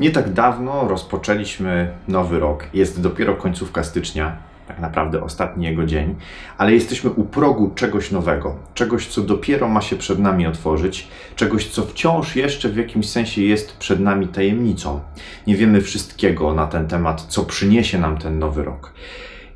Nie tak dawno rozpoczęliśmy nowy rok. Jest dopiero końcówka stycznia, tak naprawdę ostatni jego dzień, ale jesteśmy u progu czegoś nowego, czegoś, co dopiero ma się przed nami otworzyć, czegoś, co wciąż jeszcze w jakimś sensie jest przed nami tajemnicą. Nie wiemy wszystkiego na ten temat, co przyniesie nam ten nowy rok.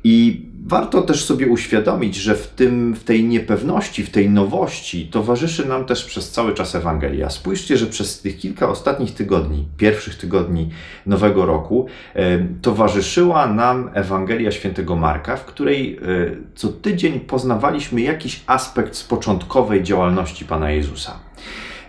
I warto też sobie uświadomić, że w, tym, w tej niepewności, w tej nowości towarzyszy nam też przez cały czas Ewangelia. Spójrzcie, że przez tych kilka ostatnich tygodni, pierwszych tygodni nowego roku, e, towarzyszyła nam Ewangelia świętego Marka, w której e, co tydzień poznawaliśmy jakiś aspekt z początkowej działalności Pana Jezusa.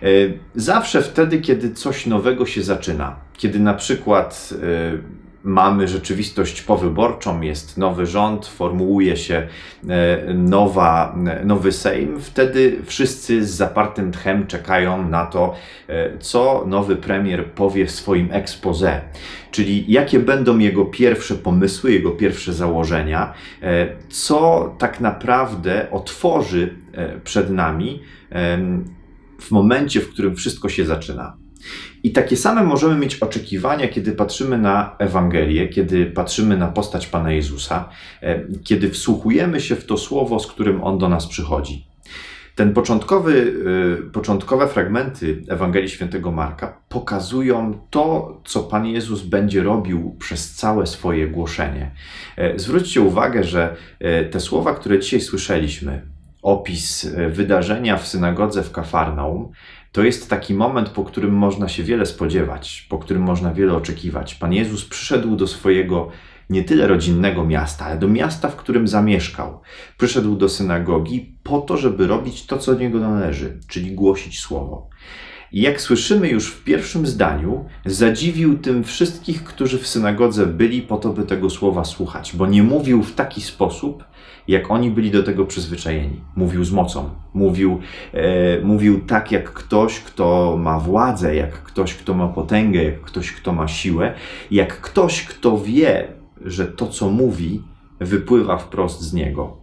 E, zawsze wtedy, kiedy coś nowego się zaczyna, kiedy na przykład e, mamy rzeczywistość powyborczą, jest nowy rząd, formułuje się e, nowa, nowy Sejm, wtedy wszyscy z zapartym tchem czekają na to, e, co nowy premier powie w swoim expose, czyli jakie będą jego pierwsze pomysły, jego pierwsze założenia, e, co tak naprawdę otworzy przed nami w momencie, w którym wszystko się zaczyna. I takie same możemy mieć oczekiwania, kiedy patrzymy na Ewangelię, kiedy patrzymy na postać Pana Jezusa, e, kiedy wsłuchujemy się w to słowo, z którym On do nas przychodzi. Ten początkowy, e, początkowe fragmenty Ewangelii Świętego Marka pokazują to, co Pan Jezus będzie robił przez całe swoje głoszenie. E, zwróćcie uwagę, że te słowa, które dzisiaj słyszeliśmy, opis wydarzenia w synagodze w Kafarnaum, to jest taki moment, po którym można się wiele spodziewać, po którym można wiele oczekiwać. Pan Jezus przyszedł do swojego nie tyle rodzinnego miasta, ale do miasta, w którym zamieszkał. Przyszedł do synagogi po to, żeby robić to, co od niego należy, czyli głosić słowo. I jak słyszymy już w pierwszym zdaniu, zadziwił tym wszystkich, którzy w synagodze byli po to, by tego słowa słuchać, bo nie mówił w taki sposób, jak oni byli do tego przyzwyczajeni. Mówił z mocą, mówił, e, mówił tak jak ktoś, kto ma władzę, jak ktoś, kto ma potęgę, jak ktoś, kto ma siłę, jak ktoś, kto wie, że to, co mówi, wypływa wprost z niego.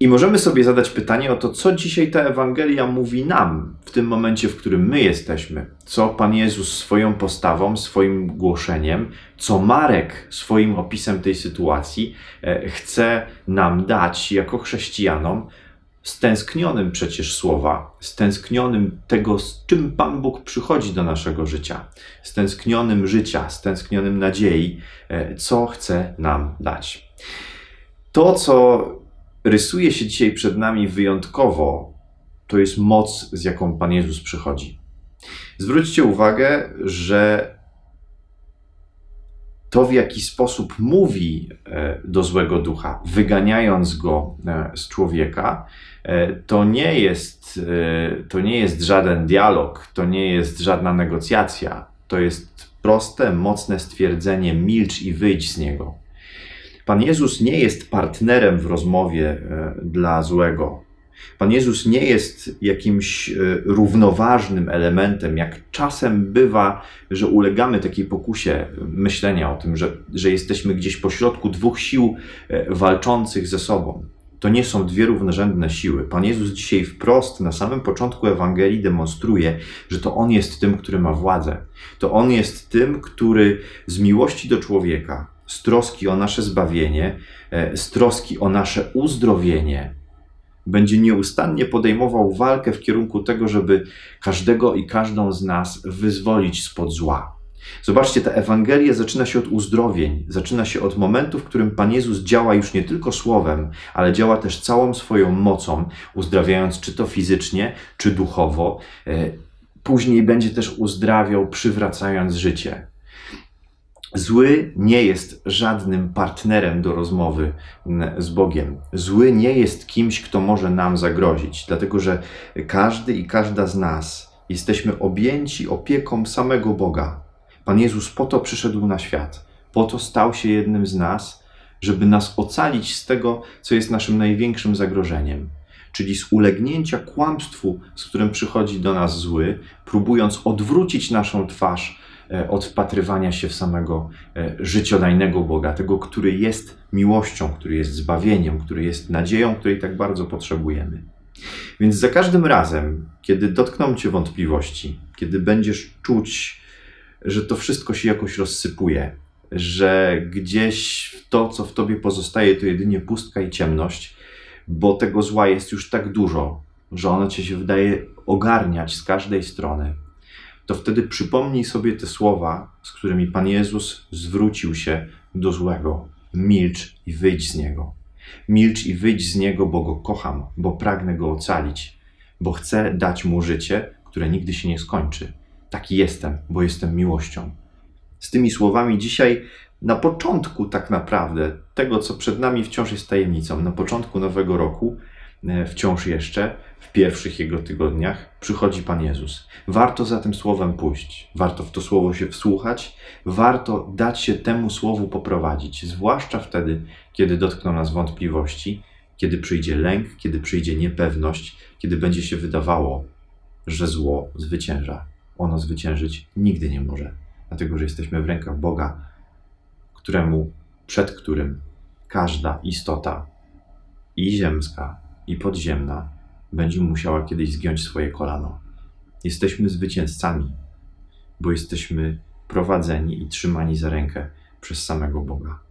I możemy sobie zadać pytanie o to, co dzisiaj ta Ewangelia mówi nam w tym momencie, w którym my jesteśmy. Co Pan Jezus swoją postawą, swoim głoszeniem, co Marek swoim opisem tej sytuacji e, chce nam dać jako chrześcijanom, stęsknionym przecież słowa, stęsknionym tego, z czym Pan Bóg przychodzi do naszego życia, stęsknionym życia, stęsknionym nadziei, e, co chce nam dać. To, co rysuje się dzisiaj przed nami wyjątkowo, to jest moc, z jaką Pan Jezus przychodzi. Zwróćcie uwagę, że to, w jaki sposób mówi e, do złego ducha, wyganiając go e, z człowieka, e, to nie jest, to nie jest żaden dialog, to nie jest żadna negocjacja. To jest proste, mocne stwierdzenie: milcz i wyjdź z niego. Pan Jezus nie jest partnerem w rozmowie e, dla złego. Pan Jezus nie jest jakimś e, równoważnym elementem, jak czasem bywa, że ulegamy takiej pokusie myślenia o tym, że, że jesteśmy gdzieś pośrodku dwóch sił e, walczących ze sobą. To nie są dwie równorzędne siły. Pan Jezus dzisiaj wprost na samym początku Ewangelii demonstruje, że to On jest tym, który ma władzę. To On jest tym, który z miłości do człowieka, z troski o nasze zbawienie, e, z troski o nasze uzdrowienie, będzie nieustannie podejmował walkę w kierunku tego, żeby każdego i każdą z nas wyzwolić spod zła. Zobaczcie, ta Ewangelia zaczyna się od uzdrowień, zaczyna się od momentu, w którym Pan Jezus działa już nie tylko słowem, ale działa też całą swoją mocą, uzdrawiając czy to fizycznie, czy duchowo. E, później będzie też uzdrawiał, przywracając życie. Zły nie jest żadnym partnerem do rozmowy z Bogiem. Zły nie jest kimś, kto może nam zagrozić, dlatego że każdy i każda z nas jesteśmy objęci opieką samego Boga. Pan Jezus po to przyszedł na świat, po to stał się jednym z nas, żeby nas ocalić z tego, co jest naszym największym zagrożeniem, czyli z ulegnięcia kłamstwu, z którym przychodzi do nas zły, próbując odwrócić naszą twarz od wpatrywania się w samego e, życiodajnego Boga, tego, który jest miłością, który jest zbawieniem, który jest nadzieją, której tak bardzo potrzebujemy. Więc za każdym razem, kiedy dotkną Cię wątpliwości, kiedy będziesz czuć, że to wszystko się jakoś rozsypuje, że gdzieś to, co w tobie pozostaje, to jedynie pustka i ciemność, bo tego zła jest już tak dużo, że ono cię się wydaje ogarniać z każdej strony, to wtedy przypomnij sobie te słowa, z którymi Pan Jezus zwrócił się do złego. Milcz i wyjdź z niego. Milcz i wyjdź z niego, bo go kocham, bo pragnę go ocalić, bo chcę dać mu życie, które nigdy się nie skończy. Taki jestem, bo jestem miłością. Z tymi słowami dzisiaj, na początku tak naprawdę tego, co przed nami wciąż jest tajemnicą, na początku nowego roku, wciąż jeszcze, w pierwszych jego tygodniach, przychodzi Pan Jezus. Warto za tym słowem pójść, warto w to słowo się wsłuchać, warto dać się temu słowu poprowadzić, zwłaszcza wtedy, kiedy dotkną nas wątpliwości, kiedy przyjdzie lęk, kiedy przyjdzie niepewność, kiedy będzie się wydawało, że zło zwycięża. Ono zwyciężyć nigdy nie może, dlatego że jesteśmy w rękach Boga, któremu, przed którym każda istota i ziemska, i podziemna będzie musiała kiedyś zgiąć swoje kolano. Jesteśmy zwycięzcami, bo jesteśmy prowadzeni i trzymani za rękę przez samego Boga.